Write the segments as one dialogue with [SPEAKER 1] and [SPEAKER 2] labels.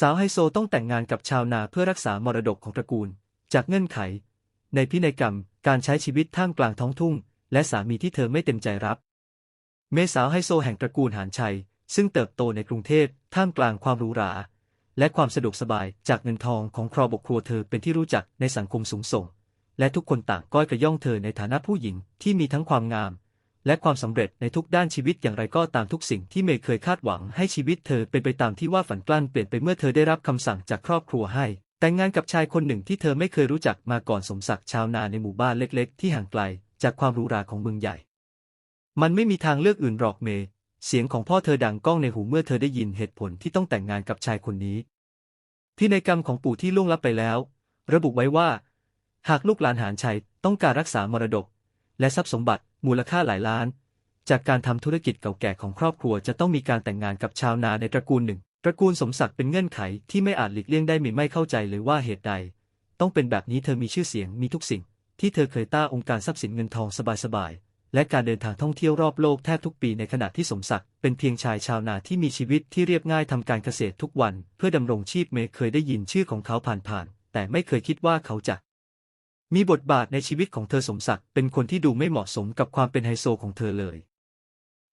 [SPEAKER 1] สาวไฮโซต้องแต่งงานกับชาวนาเพื่อรักษามรดกของตระกูล จากเงื่อนไข ในพินัยกรรมการใช้ชีวิตท่ามกลางท้องทุ่ง และสามีที่เธอไม่เต็มใจรับ เมสาวไฮโซแห่งตระกูลหานชัย ซึ่งเติบโตในกรุงเทพท่ามกลางความหรูหราและความสะดวกสบายจากเงินทองของครอบครัวเธอเป็นที่รู้จักในสังคมสูงส่ง และทุกคนต่างก้อยกระย่องเธอในฐานะผู้หญิงที่มีทั้งความงาม และความสำเร็จในทุกด้านชีวิตอย่างไรก็ตามทุกสิ่งที่เมย์เคยคาดหวังให้ชีวิตเธอเป็นไปตามที่ว่าฝันกลั้นเปลี่ยนไปเมื่อเธอได้รับคำสั่งจากครอบครัวให้ แต่งงานกับชายคนหนึ่งที่เธอไม่เคยรู้จักมาก่อนสมศักดิ์ชาวนาในหมู่บ้านเล็ก ๆ ที่ห่างไกล จากความรูราของเมืองใหญ่ มันไม่มีทางเลือกอื่นหรอกเมย์เสียงของพ่อเธอดังก้องในหูเมื่อเธอได้ยินเหตุผลที่ต้องแต่งงานกับชายคนนี้พินัยกรรมของปู่ที่ล่วงลับไปแล้ว ระบุไว้ว่า หากลูกหลานหานชัยต้องการรักษามรดก และทรัพย์สมบัติ มูลค่าหลายล้าน จากการทำธุรกิจเก่าแก่ของครอบครัวจะต้องมีการแต่งงานกับชาวนาในตระกูลหนึ่ง ตระกูลสมศักดิ์เป็นเงื่อนไขที่ไม่อาจหลีกเลี่ยงได้ไม่ไม่เข้าใจเลยว่าเหตุใด ต้องเป็นแบบนี้เธอมีชื่อเสียงมีทุกสิ่ง ที่เธอเคยต้าองค์การทรัพย์สินเงินทองสบายๆและการเดินทางท่องเที่ยวรอบโลกแทบทุกปีในขณะที่สมศักดิ์เป็นเพียงชายชาวนาที่มีชีวิตที่เรียบง่ายทำการเกษตรทุกวัน เพื่อดำรงชีพเมย์เคยได้ยินชื่อของเขาผ่านๆแต่ไม่เคยคิดว่าเขาจะ มีบทบาทในชีวิตของเธอสมศักดิ์เป็นคนที่ดูไม่เหมาะสมกับความเป็นไฮโซของเธอเลย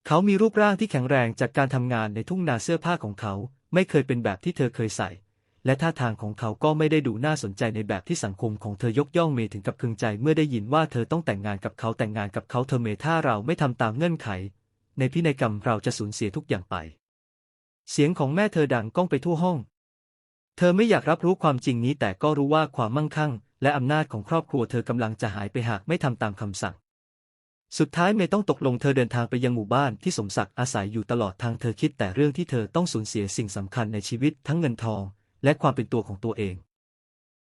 [SPEAKER 1] เขามีรูปร่างที่แข็งแรงจากการทำงานในทุ่งนาเสื้อผ้าของเขา ไม่เคยเป็นแบบที่เธอเคยใส่ และท่าทางของเขาก็ไม่ได้ดูน่าสนใจในแบบที่สังคมของเธอยกย่องเมย์ถึงกับพึงใจเมื่อได้ยินว่าเธอต้องแต่งงานกับเขาแต่งงานกับเขาเธอเมย์ถ้าเราไม่ทำตามเงื่อนไข ในพินัยกรรมเราจะสูญเสียทุกอย่างไป เสียงของแม่เธอดังก้องไปทั่วห้อง เธอไม่อยากรับรู้ความจริงนี้แต่ก็รู้ว่าความมั่งคั่ง และอำนาจของครอบครัวเธอกำลังจะหายไปหากไม่ทำตามคำสั่ง สุดท้ายเมย์ต้องตกลงเธอเดินทางไปยังหมู่บ้านที่สมศักดิ์อาศัยอยู่ตลอดทางเธอคิดแต่เรื่องที่เธอต้องสูญเสียสิ่งสำคัญในชีวิตทั้งเงินทอง และความเป็นตัวของตัวเอง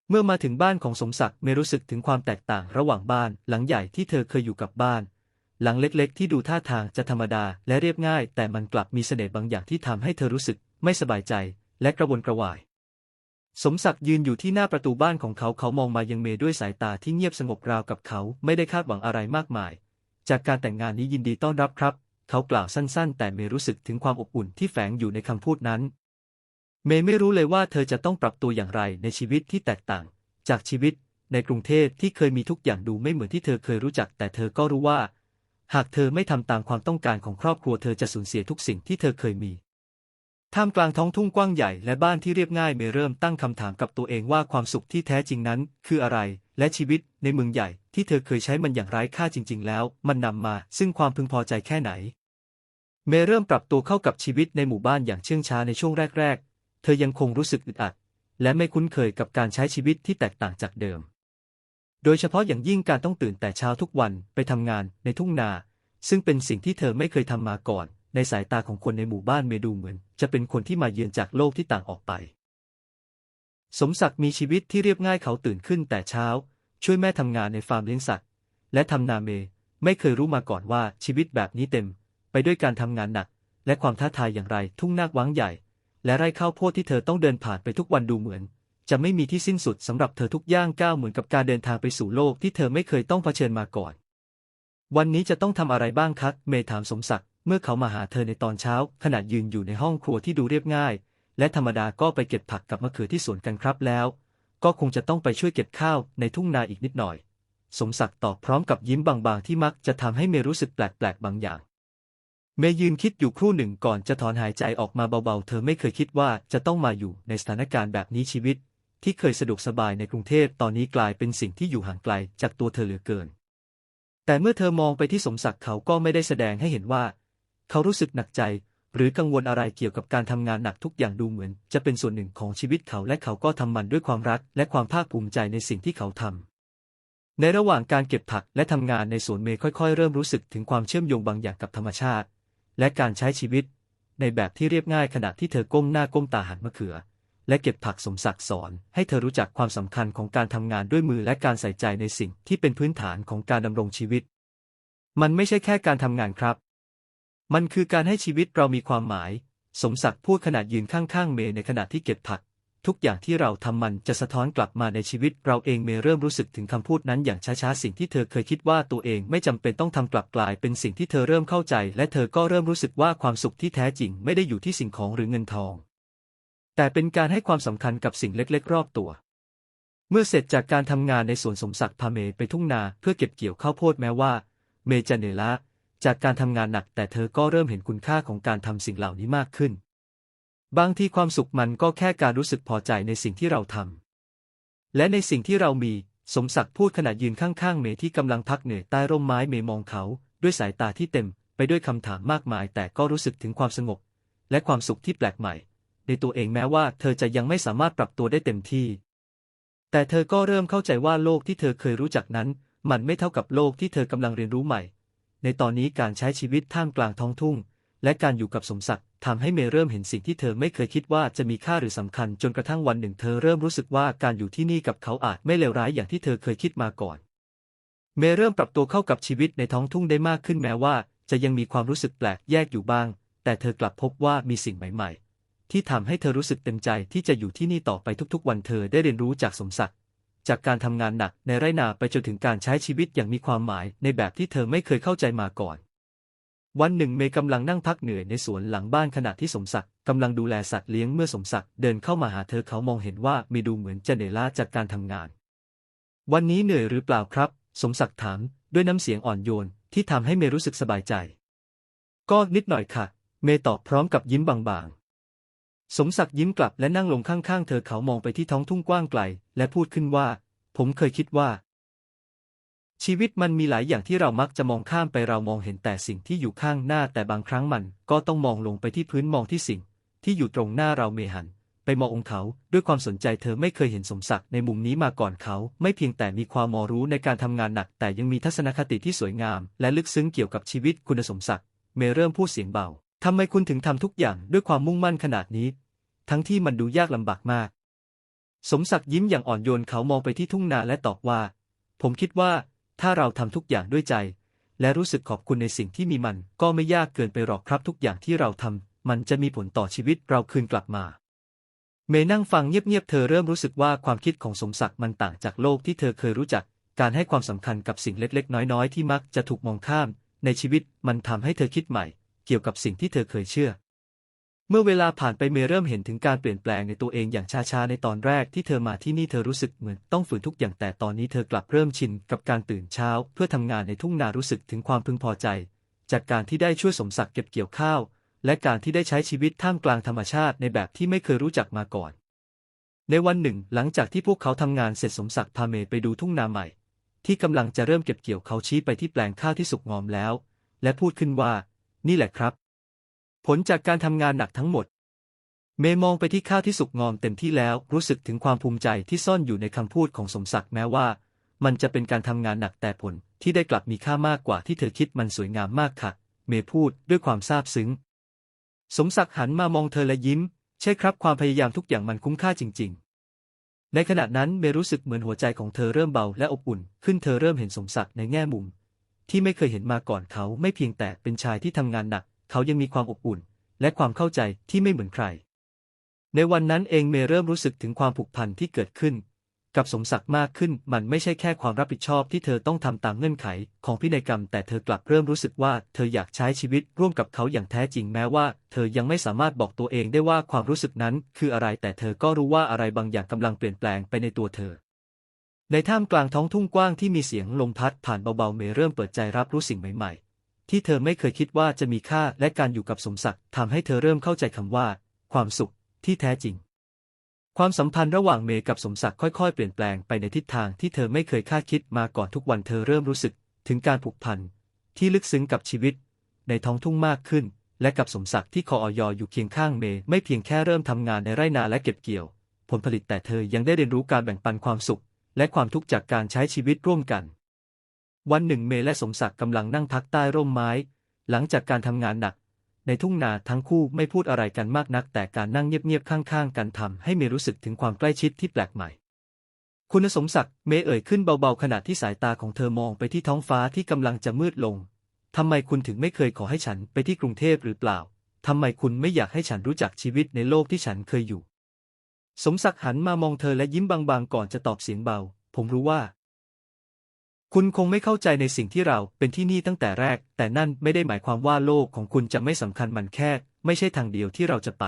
[SPEAKER 1] เมื่อมาถึงบ้านของสมศักดิ์เมย์รู้สึกถึงความแตกต่างระหว่างบ้าน หลังใหญ่ที่เธอเคยอยู่กับบ้านหลังเล็กๆ ที่ดูท่าทางจะธรรมดาและเรียบง่าย แต่มันกลับมีเสน่ห์บางอย่างที่ทำให้เธอรู้สึกไม่สบายใจ และกระวนกระวาย สมศักดิ์ยืนอยู่ที่หน้าประตูบ้านของเขาเขามองมายังเมย์ด้วยสายตาที่เงียบสงบราวกับเขาไม่ได้คาดหวังอะไรมากมาย จากการแต่งงานนี้ยินดีต้อนรับครับ เขากล่าวสั้น ๆ แต่เมย์รู้สึกถึงความอบอุ่นที่แฝงอยู่ในคำพูดนั้น เมย์ไม่รู้เลยว่าเธอจะต้องปรับตัวอย่างไรในชีวิตที่แตกต่าง จากชีวิต ในกรุงเทพที่เคยมีทุกอย่างดูไม่เหมือนที่เธอเคยรู้จัก แต่เธอก็รู้ว่า หากเธอไม่ทำตามความต้องการของครอบครัวเธอจะสูญเสียทุกสิ่งที่เธอเคยมี ท่ามกลางท้องทุ่งกว้างใหญ่และบ้านที่เรียบง่ายเมเริ่มตั้งคำถามกับตัวเองว่าความสุขที่แท้จริงนั้น คืออะไร และชีวิตในเมืองใหญ่ที่เธอเคยใช้มันอย่างไร้ค่าจริง ๆ แล้ว มันนำมา ซึ่งความพึงพอใจแค่ไหน เมเริ่มปรับตัวเข้ากับชีวิตในหมู่บ้านอย่างเชื่องช้าในช่วงแรก ๆ เธอยังคงรู้สึกอึดอัด และไม่คุ้นเคยกับการใช้ชีวิตที่แตกต่างจากเดิม โดยเฉพาะอย่างยิ่งการต้องตื่นแต่เช้าทุกวันไปทำงานในทุ่งนา ซึ่งเป็นสิ่งที่เธอไม่เคยทำมาก่อน ในสายตาของคนในหมู่บ้านเมดูเหมือน จะเป็นคนที่มาเยือนจากโลกที่ต่างออกไป สมศักดิ์มีชีวิตที่เรียบง่ายเขาตื่นขึ้นแต่เช้า ช่วยแม่ทำงานในฟาร์มเลี้ยงสัตว์ และทำนาเม ไม่เคยรู้มาก่อนว่าชีวิตแบบนี้เต็ม ไปด้วยการทำงานหนัก และความท้าทายอย่างไรทุ่งนาวังใหญ่ และไร่ข้าวโพดที่เธอต้องเดินผ่านไปทุกวันดูเหมือน จะไม่มีที่สิ้นสุดสำหรับเธอทุกย่างก้าวเหมือนกับการเดินทางไปสู่โลกที่เธอไม่เคยต้องเผชิญมาก่อน วันนี้จะต้องทำอะไรบ้างครับเมย์ถามสมศักดิ์ เมื่อเขามาหาเธอในตอนเช้า ขณะยืนอยู่ในห้องครัวที่ดูเรียบง่าย และธรรมดาก็ไปเก็บผักกับมะเขือที่สวนกันครับแล้ว ก็คงจะต้องไปช่วยเก็บข้าวในทุ่งนาอีกนิดหน่อย สมศักดิ์ตอบพร้อมกับยิ้มบางๆที่มักจะทำให้เมรู้สึกแปลกๆบางอย่าง เมยืนคิดอยู่ครู่หนึ่งก่อนจะถอนหายใจออกมาเบาๆ เธอไม่เคยคิดว่าจะต้องมาอยู่ในสถานการณ์แบบนี้ชีวิต ที่เคยสะดวกสบายในกรุงเทพตอนนี้กลายเป็นสิ่งที่อยู่ห่างไกลจากตัวเธอเหลือเกิน แต่เมื่อเธอมองไปที่สมศักดิ์เขาก็ไม่ได้แสดงให้เห็นว่า เขารู้สึกหนักใจ หรือกังวลอะไรเกี่ยวกับการทำงานหนักทุกอย่างดูเหมือน จะเป็นส่วนหนึ่งของชีวิตเขาและเขาก็ทำมันด้วยความรักและความภาคภูมิใจในสิ่งที่เขาทำในระหว่างการเก็บผักและทำงานในสวนเมย์ค่อยๆ เริ่มรู้สึกถึงความเชื่อมโยงบางอย่างกับธรรมชาติ และการใช้ชีวิต ในแบบที่เรียบง่ายขณะที่เธอก้มหน้าก้มตาหั่นมะเขือและเก็บผักสมศักดิ์สอน ให้เธอรู้จักความสำคัญของการทำงานด้วยมือและการใส่ใจในสิ่งที่เป็นพื้นฐานของการดำรงชีวิต มันไม่ใช่แค่การทำงานครับ มันคือการให้ชีวิตเรามีความหมาย สมศักดิ์พูดขณะยืนข้างๆ เมย์ในขณะที่เก็บผัก ทุกอย่างที่เราทำมันจะสะท้อนกลับมาในชีวิต เราเองเมย์เริ่มรู้สึกถึงคำพูดนั้นอย่างช้าๆ สิ่งที่เธอเคยคิดว่าตัวเองไม่จำเป็นต้องทำกลับกลาย เป็นสิ่งที่เธอเริ่มเข้าใจ และเธอก็เริ่มรู้สึกว่าความสุขที่แท้จริงไม่ได้อยู่ที่สิ่งของหรือเงินทอง แต่เป็นการให้ความสำคัญกับสิ่งเล็ก ๆ รอบตัวเมื่อเสร็จจากการทำงานในสวนสมศักดิ์พาเมย์ไปทุ่งนาเพื่อเก็บเกี่ยวข้าวโพดแม้ว่า เมย์จะเหนื่อยล้า จากการทำงานหนักแต่เธอก็เริ่มเห็นคุณค่าของการทำสิ่งเหล่านี้มากขึ้น บางทีความสุขมันก็แค่การรู้สึกพอใจในสิ่งที่เราทำและในสิ่งที่เรามี สมศักดิ์พูดขณะยืนข้างๆ เมย์ที่กำลังพักเหนื่อยใต้ร่มไม้เมย์มองเขา ด้วยสายตาที่เต็ม ไปด้วยคำถามมากมาย แต่ก็รู้สึกถึงความสงบ และความสุขที่แปลกใหม่ ในตัวเองแม้ว่าเธอจะยังไม่สามารถปรับตัวได้เต็มที่ แต่เธอก็เริ่มเข้าใจว่าโลกที่เธอเคยรู้จักนั้น มันไม่เท่ากับโลกที่เธอกำลังเรียนรู้ใหม่ ในตอนนี้การใช้ชีวิตท่ามกลางท้องทุ่ง และการอยู่กับสมศักดิ์ทำให้เมย์เริ่มเห็นสิ่งที่เธอไม่เคยคิดว่าจะมีค่าหรือสำคัญจนกระทั่งวันหนึ่งเธอเริ่มรู้สึกว่าการอยู่ที่นี่กับเขาอาจไม่เลวร้ายอย่างที่เธอเคยคิดมาก่อน เมย์เริ่มปรับตัวเข้ากับชีวิตในท้องทุ่งได้มากขึ้นแม้ว่า จะยังมีความรู้สึกแปลกแยกอยู่บ้าง แต่เธอกลับพบว่ามีสิ่งใหม่ ๆ ที่ทำให้เธอรู้สึกเต็มใจที่จะอยู่ที่นี่ต่อไปทุกๆ วันเธอได้เรียนรู้จากสมศักดิ์ จากการทำงานหนักในไร่นาไปจนถึงการใช้ชีวิตอย่างมีความหมายในแบบที่เธอไม่เคยเข้าใจมาก่อน วันหนึ่งเมย์กำลังนั่งพักเหนื่อยในสวนหลังบ้านขณะที่สมศักดิ์กำลังดูแลสัตว์เลี้ยงเมื่อสมศักดิ์เดินเข้ามาหาเธอเขามองเห็นว่าเมย์ดูเหมือนจะเหนื่อยล้าจากการทำงาน วันนี้เหนื่อยหรือเปล่าครับ สมศักดิ์ถามด้วยน้ำเสียงอ่อนโยนที่ทำให้เมย์รู้สึกสบายใจ ก็นิดหน่อยค่ะ เมย์ตอบพร้อมกับยิ้มบางๆ สมศักดิ์ยิ้มกลับและนั่งลงข้างๆ เธอเขามองไปที่ท้องทุ่งกว้างไกล และพูดขึ้นว่า ผมเคยคิดว่า ชีวิตมันมีหลายอย่างที่เรามักจะมองข้ามไปเรามองเห็นแต่สิ่งที่อยู่ข้างหน้าแต่บางครั้งมัน ก็ต้องมองลงไปที่พื้นมองที่สิ่ง ที่อยู่ตรงหน้าเราเมหัน ไปมององค์เขาด้วยความสนใจเธอไม่เคยเห็นสมศักดิ์ในมุมนี้มาก่อนเขา ไม่เพียงแต่มีความมอรู้ในการทำงานหนัก แต่ยังมีทัศนคติที่สวยงาม และลึกซึ้งเกี่ยวกับชีวิตคุณสมศักดิ์เมเริ่มพูดเสียงเบา ทำไมคุณถึงทำทุกอย่างด้วยความมุ่งมั่นขนาดนี้ ทั้งที่มันดูยากลำบากมาก สมศักดิ์ยิ้มอย่างอ่อนโยนเขามองไปที่ทุ่งนาและตอบว่า ผมคิดว่าถ้าเราทำทุกอย่างด้วยใจ และรู้สึกขอบคุณในสิ่งที่มีมัน ก็ไม่ยากเกินไปหรอกครับทุกอย่างที่เราทำมันจะมีผลต่อชีวิตเราคืนกลับมา เมย์นั่งฟังเงียบๆเธอเริ่มรู้สึกว่าความคิดของสมศักดิ์มันต่างจากโลกที่เธอเคยรู้จัก การให้ความสำคัญกับสิ่งเล็กๆ น้อยๆ ที่มักจะถูกมองข้าม ในชีวิตมันทำให้เธอคิดใหม่ เกี่ยวกับสิ่งที่เธอเคยเชื่อ เมื่อเวลาผ่านไปเมย์เริ่มเห็นถึงการเปลี่ยนแปลงในตัวเองอย่างช้าๆในตอนแรกที่เธอมาที่นี่เธอรู้สึกเหมือนต้องฝืนทุกอย่างแต่ตอนนี้เธอกลับเริ่มชินกับการตื่นเช้า เพื่อทำงานในทุ่งนารู้สึกถึงความพึงพอใจ จากการที่ได้ช่วยสมศักดิ์เก็บเกี่ยวข้าว และการที่ได้ใช้ชีวิตท่ามกลางธรรมชาติในแบบที่ไม่เคยรู้จักมาก่อน ในวันหนึ่ง หลังจากที่พวกเขาทำงานเสร็จสมศักดิ์พาเมย์ไปดูทุ่งนาใหม่ ที่กำลังจะเริ่มเก็บเกี่ยวเขาชี้ไปที่แปลงข้าวที่สุกงอมแล้ว และพูดขึ้นว่า นี่แหละครับ ผลจากการทำงานหนักทั้งหมด เมย์มองไปที่ข้าวที่สุกงอมเต็มที่แล้วรู้สึกถึงความภูมิใจที่ซ่อนอยู่ในคำพูดของสมศักดิ์แม้ว่า มันจะเป็นการทำงานหนักแต่ผลที่ได้กลับมีค่ามากกว่าที่เธอคิดมันสวยงามมากค่ะ เมย์พูดด้วยความซาบซึ้ง สมศักดิ์หันมามองเธอและยิ้ม ใช่ครับความพยายามทุกอย่างมันคุ้มค่าจริง ๆในขณะนั้นเมย์รู้สึกเหมือนหัวใจของเธอเริ่มเบาและอบอุ่น ขึ้นเธอเริ่มเห็นสมศักดิ์ในแง่มุม ที่ไม่เคยเห็นมาก่อนเขาไม่เพียงแต่เป็นชายที่ทำงานหนัก เขายังมีความอบอุ่น และความเข้าใจที่ไม่เหมือนใคร ในวันนั้นเองเมย์เริ่มรู้สึกถึงความผูกพันที่เกิดขึ้น กับสมศักดิ์มากขึ้นมันไม่ใช่แค่ความรับผิดชอบที่เธอต้องทำตามเงื่อนไข ของพินัยกรรม แต่เธอกลับเริ่มรู้สึกว่าเธออยากใช้ชีวิตร่วมกับเขาอย่างแท้จริงแม้ว่า เธอยังไม่สามารถบอกตัวเองได้ว่าความรู้สึกนั้น คืออะไรแต่เธอก็รู้ว่าอะไรบางอย่างกำลังเปลี่ยนแปลงไปในตัวเธอ ในท่ามกลางท้องทุ่งกว้างที่มีเสียงลมพัดผ่านเบาๆ เมย์เริ่มเปิดใจรับรู้สิ่งใหม่ๆ ที่เธอไม่เคยคิดว่าจะมีค่าและการอยู่กับสมศักดิ์ทำให้เธอเริ่มเข้าใจคำว่า ความสุขที่แท้จริง ความสัมพันธ์ระหว่างเมย์กับสมศักดิ์ค่อยๆ เปลี่ยนแปลงไปในทิศทางที่เธอไม่เคยคาดคิดมาก่อนทุกวันเธอเริ่มรู้สึกถึงการผูกพันที่ลึกซึ้งกับชีวิต ในท้องทุ่งมากขึ้น และกับสมศักดิ์ที่คออยอยู่เคียงข้างเมย์ไม่เพียงแค่เริ่มทำงานในไร่นาและเก็บเกี่ยว ผลผลิตแต่เธอยังได้เรียนรู้การแบ่งปันความสุข และความทุกข์จากการใช้ชีวิตร่วมกัน วันหนึ่งเมย์และสมศักดิ์กำลังนั่งพักใต้ร่มไม้ หลังจากการทำงานหนัก ในทุ่งนาทั้งคู่ไม่พูดอะไรกันมากนัก แต่การนั่งเงียบๆข้างๆ กันทำให้เมย์รู้สึกถึงความใกล้ชิดที่แปลกใหม่ คุณสมศักดิ์เมย์เอ่ยขึ้นเบาๆขณะที่สายตาของเธอมองไปที่ท้องฟ้าที่กำลังจะมืดลงทำไมคุณถึงไม่เคยขอให้ฉันไปที่กรุงเทพหรือเปล่าทำไมคุณไม่อยากให้ฉันรู้จักชีวิตในโลกที่ฉันเคยอยู่ สมศักดิ์หันมามองเธอและยิ้มบางๆ ก่อนจะตอบเสียงเบา ผมรู้ว่า คุณคงไม่เข้าใจในสิ่งที่เราเป็นที่นี่ตั้งแต่แรก แต่นั่นไม่ได้หมายความว่าโลกของคุณจะไม่สำคัญมันแค่ ไม่ใช่ทางเดียวที่เราจะไป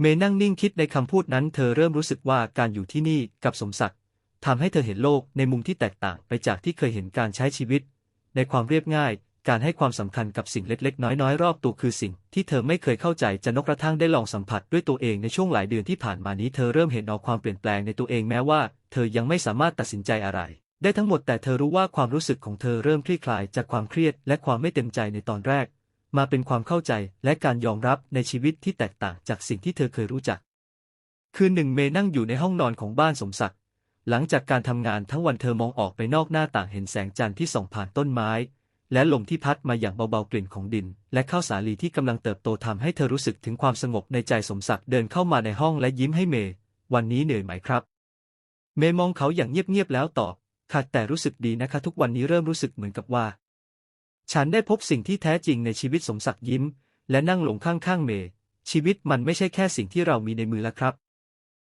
[SPEAKER 1] เมย์นั่งนิ่งคิดในคำพูดนั้น เธอเริ่มรู้สึกว่าการอยู่ที่นี่กับสมศักดิ์ทำให้เธอเห็นโลกในมุมที่แตกต่างไปจากที่เคยเห็นการใช้ชีวิต ในความเรียบง่าย การให้ความสำคัญกับสิ่งเล็กๆ น้อยๆ รอบตัวคือสิ่งที่เธอไม่เคยเข้าใจจะนกกระทั่งได้ลองสัมผัสด้วยตัวเองในช่วงหลายเดือนที่ผ่านมานี้เธอเริ่มเห็นออกความเปลี่ยนแปลงในตัวเองแม้ว่าเธอยังไม่สามารถตัดสินใจอะไร ได้ทั้งหมดแต่เธอรู้ว่าความรู้สึกของเธอเริ่มคลี่คลายจากความเครียดและความไม่เต็มใจในตอนแรก มาเป็นความเข้าใจและการยอมรับในชีวิตที่แตกต่างจากสิ่งที่เธอเคยรู้จัก คืนหนึ่งเมย์นั่งอยู่ในห้องนอนของบ้านสมศักดิ์หลังจากการทำงานทั้งวันเธอมองออกไปนอกหน้าต่างเห็นแสงจันทร์ที่ส่องผ่านต้นไม้ และลมที่พัดมาอย่างเบาๆกลิ่นของดิน และข้าวสาลีที่กำลังเติบโตทำให้เธอรู้สึกถึงความสงบในใจสมศักดิ์เดินเข้ามาในห้องและยิ้มให้เมย์วันนี้เหนื่อยไหมครับ เมย์มองเขาอย่างเงียบๆแล้วตอบค่ะแต่รู้สึกดีนะคะ ทุกวันนี้เริ่มรู้สึกเหมือนกับว่า ฉันได้พบสิ่งที่แท้จริงในชีวิตสมศักดิ์ยิ้ม และนั่งลงข้างๆเมย์ชีวิตมันไม่ใช่แค่สิ่งที่เรามีในมือแล้วครับ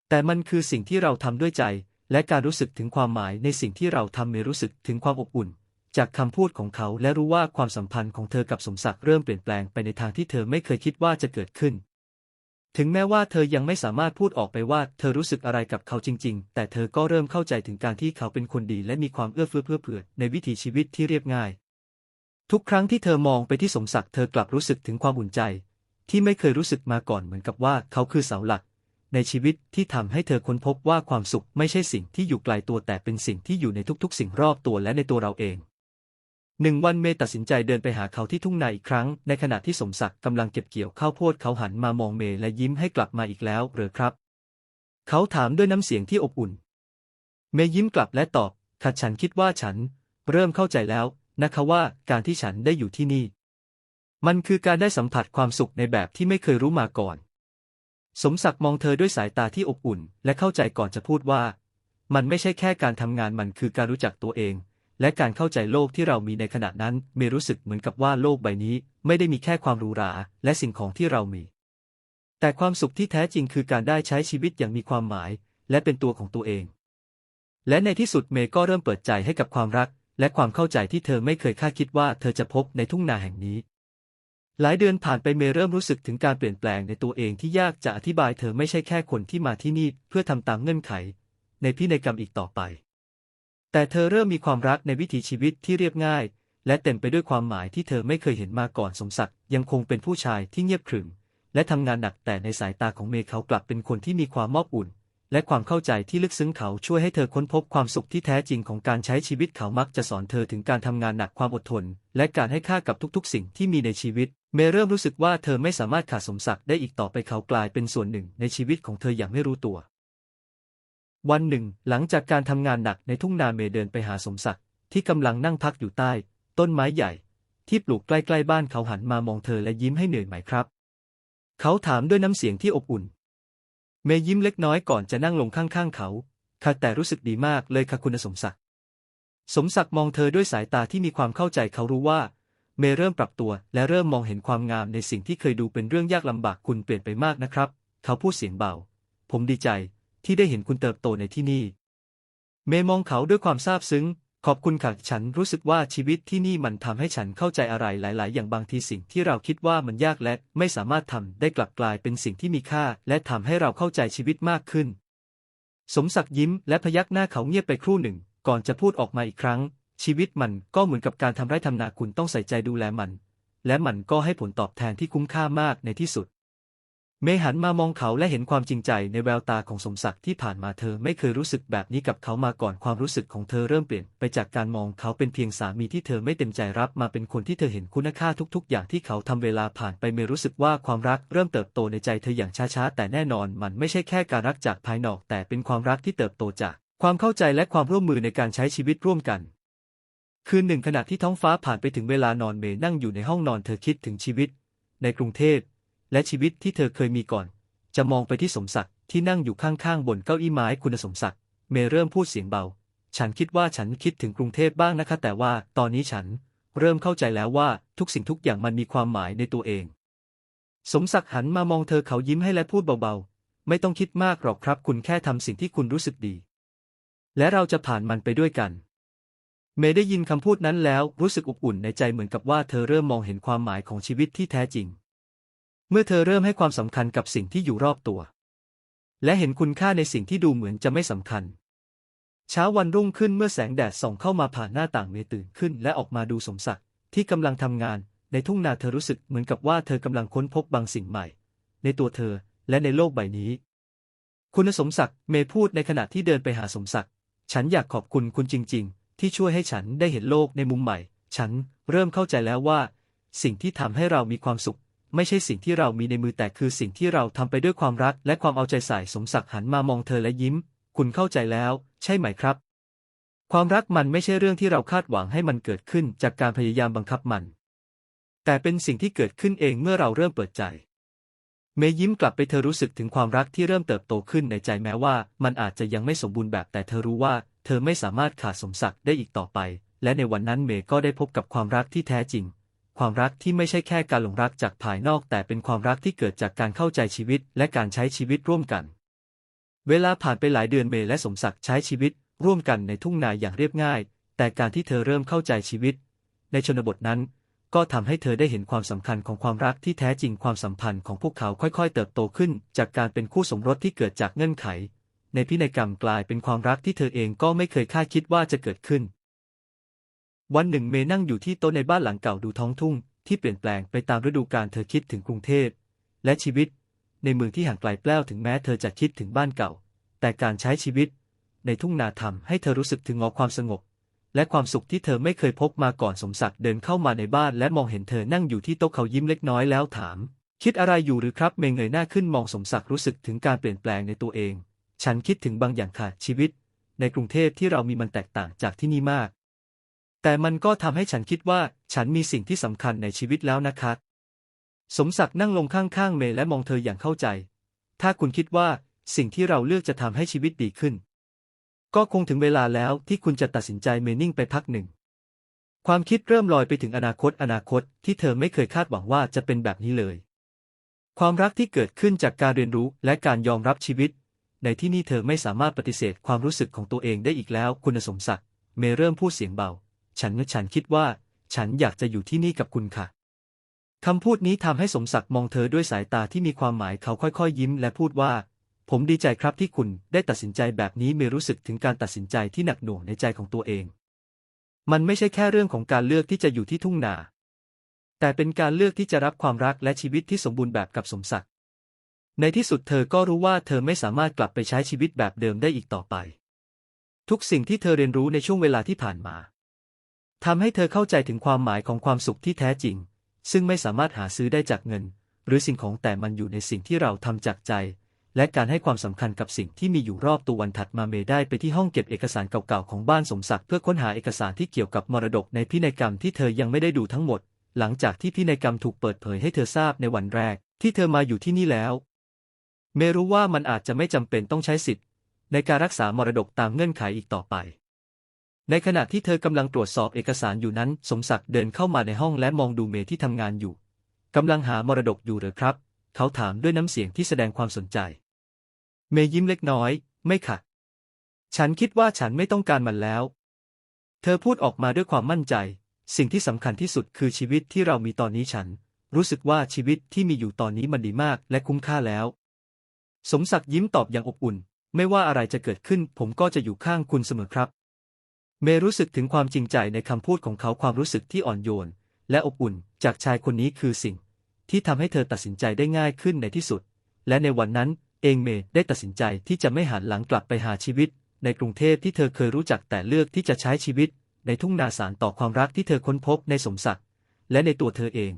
[SPEAKER 1] แต่มันคือสิ่งที่เราทำด้วยใจ และการรู้สึกถึงความหมายในสิ่งที่เราทำเมย์รู้สึกถึงความอบอุ่น จากคำพูดของเขาและรู้ว่าความสัมพันธ์ของเธอกับสมศักดิ์เริ่มเปลี่ยนแปลงไปในทางที่เธอไม่เคยคิดว่าจะเกิดขึ้น ถึงแม้ว่าเธอยังไม่สามารถพูดออกไปว่าเธอรู้สึกอะไรกับเขาจริง ๆ แต่เธอก็เริ่มเข้าใจถึงการที่เขาเป็นคนดีและมีความเอื้อเฟื้อเพื่อเผื่อในวิถีชีวิตที่เรียบง่าย ทุกครั้งที่เธอมองไปที่สมศักดิ์เธอกลับรู้สึกถึงความอุ่นใจ ที่ไม่เคยรู้สึกมาก่อนเหมือนกับว่าเขาคือเสาหลัก ในชีวิตที่ทำให้เธอค้นพบว่าความสุขไม่ใช่สิ่งที่อยู่ไกลตัวแต่เป็นสิ่งที่อยู่ในทุกๆ สิ่งรอบตัวและในตัวเราเอง หนึ่งวันเมย์ตัดสินใจเดินไปหาเขาที่ทุ่งนาอีกครั้ง ในขณะที่สมศักดิ์กำลังเก็บเกี่ยวข้าวโพดเขาหันมามองเมย์และยิ้มให้กลับมาอีกแล้วหรือครับ เขาถามด้วยน้ำเสียงที่อบอุ่น เมย์ยิ้มกลับและตอบค่ะฉันคิดว่าฉัน เริ่มเข้าใจแล้วนะคะว่าการที่ฉันได้อยู่ที่นี่ มันคือการได้สัมผัสความสุขในแบบที่ไม่เคยรู้มาก่อน สมศักดิ์มองเธอด้วยสายตาที่อบอุ่น และเข้าใจก่อนจะพูดว่า มันไม่ใช่แค่การทำงานมันคือการรู้จักตัวเอง และการเข้าใจโลกที่เรามีในขณะนั้นเมรู้สึกเหมือนกับว่าโลกใบนี้ ไม่ได้มีแค่ความหรูหราและสิ่งของที่เรามี แต่ความสุขที่แท้จริงคือการได้ใช้ชีวิตอย่างมีความหมาย และเป็นตัวของตัวเอง และในที่สุดเมย์ก็เริ่มเปิดใจให้กับความรัก และความเข้าใจที่เธอไม่เคยคาดคิดว่าเธอจะพบในทุ่งนาแห่งนี้ หลายเดือนผ่านไปเมย์เริ่มรู้สึกถึงการเปลี่ยนแปลงในตัวเองที่ยากจะอธิบายเธอไม่ใช่แค่คนที่มาที่นี่เพื่อทำตามเงื่อนไข ในพินัยกรรมอีกต่อไป แต่เธอเริ่มมีความรักในวิถีชีวิตที่เรียบง่าย และเต็มไปด้วยความหมายที่เธอไม่เคยเห็นมาก่อนสมศักดิ์ยังคงเป็นผู้ชายที่เงียบขรึมและทำงานหนักแต่ในสายตาของเมย์เขากลับเป็นคนที่มีความมอบอุ่น และความเข้าใจที่ลึกซึ้งเขาช่วยให้เธอค้นพบความสุขที่แท้จริงของการใช้ชีวิตเขามักจะสอนเธอถึงการทำงานหนักความอดทน และการให้ค่ากับทุกๆ สิ่งที่มีในชีวิต เมย์เริ่มรู้สึกว่าเธอไม่สามารถขาดสมศักดิ์ได้อีกต่อไปเขากลายเป็นส่วนหนึ่งในชีวิตของเธออย่างไม่รู้ตัว วันหนึ่ง หลังจากการทำงานหนักในทุ่งนาเมย์เดินไปหาสมศักดิ์ที่กำลังนั่งพักอยู่ใต้ ต้นไม้ใหญ่ ที่ปลูกใกล้ๆบ้านเขาหันมามองเธอและยิ้มให้เหนื่อยไหมครับ เขาถามด้วยน้ำเสียงที่อบอุ่น เมย์ยิ้มเล็กน้อยก่อนจะนั่งลงข้างๆเขาค่ะแต่รู้สึกดีมากเลยค่ะคุณสมศักดิ์สมศักดิ์มองเธอด้วยสายตาที่มีความเข้าใจเขารู้ว่า เมย์เริ่มปรับตัวและเริ่มมองเห็นความงามในสิ่งที่เคยดูเป็นเรื่องยากลำบากคุณเปลี่ยนไปมากนะครับ เขาพูดเสียงเบา ผมดีใจ ที่ได้เห็นคุณเติบโตในที่นี่ เมย์มองเขาด้วยความซาบซึ้ง ขอบคุณค่ะฉันรู้สึกว่าชีวิตที่นี่มันทำให้ฉันเข้าใจอะไรหลาย ๆ อย่างบางทีสิ่งที่เราคิดว่ามันยากและไม่สามารถทำได้กลับกลายเป็นสิ่งที่มีค่า และทำให้เราเข้าใจชีวิตมากขึ้น สมศักดิ์ยิ้มและพยักหน้าเขาเงียบไปครู่หนึ่ง ก่อนจะพูดออกมาอีกครั้ง ชีวิตมันก็เหมือนกับการทำไร่ทำนาคุณต้องใส่ใจดูแลมัน และมันก็ให้ผลตอบแทนที่คุ้มค่ามากในที่สุด เมย์หันมามองเขาและเห็นความจริงใจในแววตาของสมศักดิ์ที่ผ่านมาเธอไม่เคยรู้สึกแบบนี้กับเขามาก่อนความรู้สึกของเธอเริ่มเปลี่ยนไปจากการมองเขาเป็นเพียงสามีที่เธอไม่เต็มใจรับมาเป็นคนที่เธอเห็นคุณค่าทุก ๆ อย่างที่เขาทำเวลาผ่านไปเมย์รู้สึกว่าความรักเริ่มเติบโตในใจเธออย่างช้าๆแต่แน่นอนมันไม่ใช่แค่การรักจากภายนอก แต่เป็นความรักที่เติบโตจาก ความเข้าใจและความร่วมมือในการใช้ชีวิตร่วมกันคืนหนึ่งขณะที่ท้องฟ้าผ่านไปถึงเวลานอนเมย์นั่งอยู่ในห้องนอนเธอคิดถึงชีวิต ในกรุงเทพ และชีวิตที่เธอเคยมีก่อน จะมองไปที่สมศักดิ์ที่นั่งอยู่ข้างๆบนเก้าอี้ไม้คุณสมศักดิ์เมย์เริ่มพูดเสียงเบา ฉันคิดว่าฉันคิดถึงกรุงเทพบ้างนะคะ แต่ว่าตอนนี้ฉันเริ่มเข้าใจแล้วว่าทุกสิ่งทุกอย่างมันมีความหมายในตัวเอง สมศักดิ์หันมามองเธอเขายิ้มให้และพูดเบาๆ ไม่ต้องคิดมากหรอกครับ คุณแค่ทำสิ่งที่คุณรู้สึกดี และเราจะผ่านมันไปด้วยกัน เมย์ได้ยินคำพูดนั้นแล้วรู้สึกอบอุ่นในใจเหมือนกับว่าเธอเริ่มมองเห็นความหมายของชีวิตที่แท้จริง เมื่อเธอเริ่มให้ความสำคัญกับสิ่งที่อยู่รอบตัว และเห็นคุณค่าในสิ่งที่ดูเหมือนจะไม่สำคัญ เช้าวันรุ่งขึ้นเมื่อแสงแดดส่องเข้ามาผ่านหน้าต่างเมย์ตื่นขึ้น และออกมาดูสมศักดิ์ที่กำลังทำงาน ในทุ่งนาเธอรู้สึกเหมือนกับว่าเธอกำลังค้นพบบางสิ่งใหม่ ในตัวเธอและในโลกใบนี้ คุณสมศักดิ์เมย์พูดในขณะที่เดินไปหาสมศักดิ์ฉันอยากขอบคุณคุณจริง ๆ ที่ช่วยให้ฉันได้เห็นโลกในมุมใหม่ ฉันเริ่มเข้าใจแล้วว่า สิ่งที่ทำให้เรามีความสุข ไม่ใช่สิ่งที่เรามีในมือแต่คือสิ่งที่เราทำไปด้วยความรักและความเอาใจใส่สมศักดิ์หันมามองเธอและยิ้ม คุณเข้าใจแล้ว ใช่ไหมครับ ความรักมันไม่ใช่เรื่องที่เราคาดหวังให้มันเกิดขึ้นจากการพยายามบังคับมัน แต่เป็นสิ่งที่เกิดขึ้นเองเมื่อเราเริ่มเปิดใจ เมย์ยิ้มกลับไปเธอรู้สึกถึงความรักที่เริ่มเติบโตขึ้นในใจแม้ว่า มันอาจจะยังไม่สมบูรณ์แบบแต่เธอรู้ว่า เธอไม่สามารถขาดสมศักดิ์ได้อีกต่อไป และในวันนั้นเมย์ก็ได้พบกับความรักที่แท้จริง ความรักที่ไม่ใช่แค่การหลงรักจากภายนอก แต่เป็นความรักที่เกิดจากการเข้าใจชีวิต และการใช้ชีวิตร่วมกัน เวลาผ่านไปหลายเดือนเมย์และสมศักดิ์ใช้ชีวิต ร่วมกันในทุ่งนาอย่างเรียบง่าย แต่การที่เธอเริ่มเข้าใจชีวิต ในชนบทนั้น ก็ทำให้เธอได้เห็นความสำคัญของความรักที่แท้จริงความสัมพันธ์ของพวกเขาค่อยๆ เติบโตขึ้น จากการเป็นคู่สมรสที่เกิดจากเงื่อนไข ในพินัยกรรมกลายเป็นความรักที่เธอเองก็ไม่เคยคาดคิดว่าจะเกิดขึ้น วันหนึ่งเมย์นั่งอยู่ที่โต๊ะในบ้านหลังเก่าดูท้องทุ่ง ที่เปลี่ยนแปลงไปตามฤดูกาลเธอคิดถึงกรุงเทพและชีวิต ในเมืองที่ห่างไกลแปล้วถึงแม้เธอจะคิดถึงบ้านเก่า แต่การใช้ชีวิต ในทุ่งนาทำให้เธอรู้สึกถึงงอความสงบ และความสุขที่เธอไม่เคยพบมาก่อนสมศักดิ์เดินเข้ามาในบ้านและมองเห็นเธอนั่งอยู่ที่โต๊ะเขายิ้มเล็กน้อยแล้วถาม คิดอะไรอยู่หรือครับเมย์เงยหน้าขึ้นมองสมศักดิ์รู้สึกถึงการเปลี่ยนแปลงในตัวเอง ฉันคิดถึงบางอย่างค่ะชีวิต ในกรุงเทพที่เรามีมันแตกต่างจากที่นี่มาก แต่มันก็ทำให้ฉันคิดว่าฉันมีสิ่งที่สำคัญในชีวิตแล้วนะครับสมศักดิ์นั่งลงข้างๆเมย์และมองเธออย่างเข้าใจ ถ้าคุณคิดว่าสิ่งที่เราเลือกจะทำให้ชีวิตดีขึ้น ก็คงถึงเวลาแล้วที่คุณจะตัดสินใจเมนิ่งไปพักหนึ่ง ความคิดเริ่มลอยไปถึงอนาคตอนาคตที่เธอไม่เคยคาดหวังว่าจะเป็นแบบนี้เลย ความรักที่เกิดขึ้นจากการเรียนรู้และการยอมรับชีวิต ในที่นี่เธอไม่สามารถปฏิเสธความรู้สึกของตัวเองได้อีกแล้ว คุณสมศักดิ์เมย์เริ่มพูดเสียงเบา ฉันฉันคิดว่า ฉันอยากจะอยู่ที่นี่กับคุณค่ะคำพูดนี้ทำให้สมศักดิ์มองเธอด้วยสายตาที่มีความหมายเขาค่อยๆ ยิ้มและพูดว่า ผมดีใจครับที่คุณได้ตัดสินใจแบบนี้เมย์รู้สึกถึงการตัดสินใจที่หนักหน่วงในใจของตัวเอง มันไม่ใช่แค่เรื่องของการเลือกที่จะอยู่ที่ทุ่งนา แต่เป็นการเลือกที่จะรับความรักและชีวิตที่สมบูรณ์แบบกับสมศักดิ์ในที่สุดเธอก็รู้ว่าเธอไม่สามารถกลับไปใช้ชีวิตแบบเดิมได้อีกต่อไป ทุกสิ่งที่เธอเรียนรู้ในช่วงเวลาที่ผ่านมา ทำให้เธอเข้าใจถึงความหมายของความสุขที่แท้จริง ซึ่งไม่สามารถหาซื้อได้จากเงิน หรือสิ่งของแต่มันอยู่ในสิ่งที่เราทำจากใจ และการให้ความสำคัญกับสิ่งที่มีอยู่รอบตัววันถัดมาเมได้ไปที่ห้องเก็บเอกสารเก่าๆของบ้านสมศักดิ์เพื่อค้นหาเอกสารที่เกี่ยวกับมรดกในพินัยกรรมที่เธอยังไม่ได้ดูทั้งหมด หลังจากที่พินัยกรรมถูกเปิดเผยให้เธอทราบในวันแรก ที่เธอมาอยู่ที่นี่แล้ว เมรู้ว่ามันอาจจะไม่จำเป็นต้องใช้สิทธิ์ ในการรักษามรดกตามเงื่อนไขอีกต่อไป ในขณะที่เธอกำลังตรวจสอบเอกสารอยู่นั้น สมศักดิ์เดินเข้ามาในห้องและมองดูเมย์ที่ทำงานอยู่กำลังหามรดกอยู่หรือครับ เขาถามด้วยน้ำเสียงที่แสดงความสนใจ เมย์ยิ้มเล็กน้อย ไม่ค่ะ ฉันคิดว่าฉันไม่ต้องการมันแล้ว เธอพูดออกมาด้วยความมั่นใจ สิ่งที่สำคัญที่สุดคือชีวิตที่เรามีตอนนี้ฉัน รู้สึกว่าชีวิตที่มีอยู่ตอนนี้มันดีมากและคุ้มค่าแล้ว สมศักดิ์ยิ้มตอบอย่างอบอุ่น ไม่ว่าอะไรจะเกิดขึ้น ผมก็จะอยู่ข้างคุณเสมอครับ เมย์รู้สึกถึงความจริงใจในคำพูดของเขาความรู้สึกที่อ่อนโยน และอบอุ่นจากชายคนนี้คือสิ่ง ที่ทำให้เธอตัดสินใจได้ง่ายขึ้นในที่สุด และในวันนั้นเองเมย์ได้ตัดสินใจที่จะไม่หันหลังกลับไปหาชีวิต ในกรุงเทพที่เธอเคยรู้จักแต่เลือกที่จะใช้ชีวิต ในทุ่งนาสารต่อความรักที่เธอค้นพบในสมศักดิ์และในตัวเธอเอง